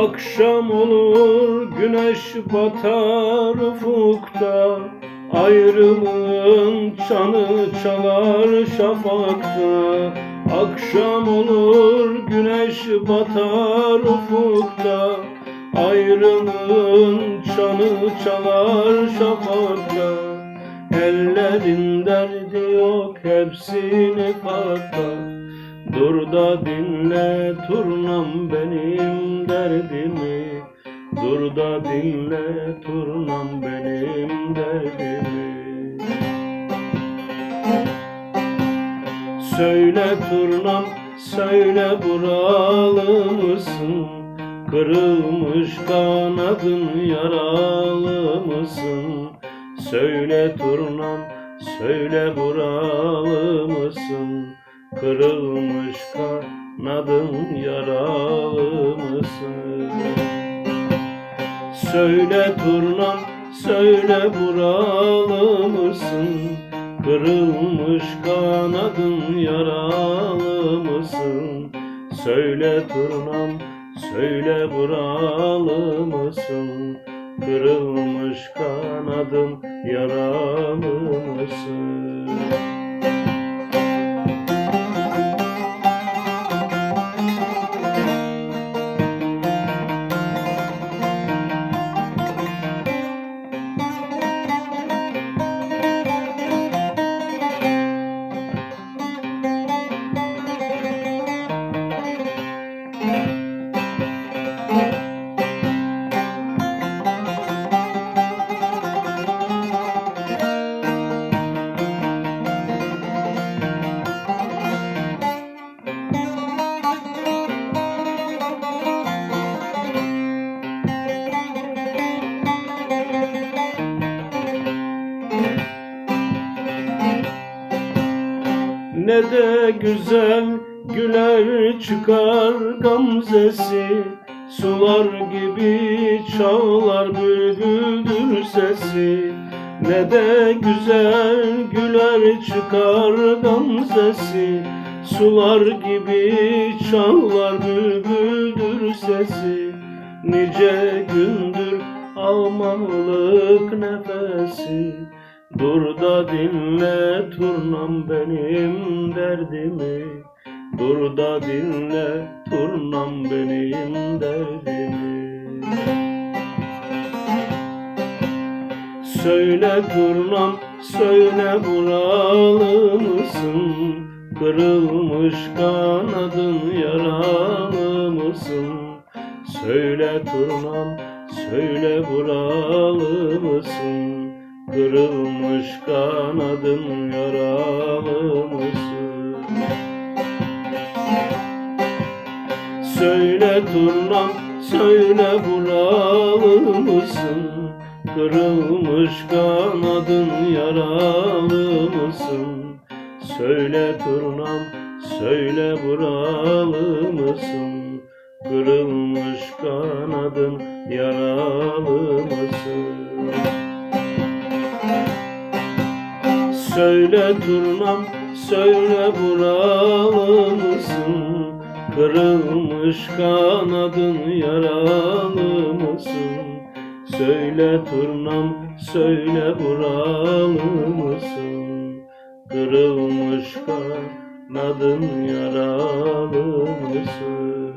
Akşam olur güneş batar ufukta. Ayrılığın çanı çalar şafakta. Akşam olur güneş batar ufukta. Ayrılığın çanı çalar şafakta. Ellerin derdi yok hepsini fakta Dur da dinle turnam benim derdimi. Dur da dinle turnam benim derdimi. Söyle turnam söyle buralı mısın? Kırılmış kanadın yaralı mısın? Söyle turnam söyle buralı mısın Kırılmış kanadın yaralı mısın? Söyle turnam söyle buralı mısın? Kırılmış kanadın yaralı mısın? Söyle turnam söyle buralı mısın? Kırılmış kanadın yaralı mısın Ne de güzel güler çıkar gamzesi. Sular gibi çağlar bülbüldür sesi. Ne de güzel güler çıkar gamzesi. Sular gibi çağlar bülbüldür sesi. Nice gündür almalık nefesi Dur da dinle turnam benim derdimi. Dur da dinle turnam benim derdimi. Söyle turnam söyle buralı mısın? Kırılmış kanadın yaralı mısın? Söyle turnam söyle buralı mısın Kırılmış kanadın yaralı mısın? Söyle turnam, söyle buralı mısın? Kırılmış kanadın yaralı mısın? Söyle turnam, söyle buralı mısın? Kırılmış kanadın yaralı mısın? Söyle turnam, söyle buralı mısın? Kırılmış kanadın yaralı mısın? Söyle turnam, söyle buralı mısın? Kırılmış kanadın yaralı mısın?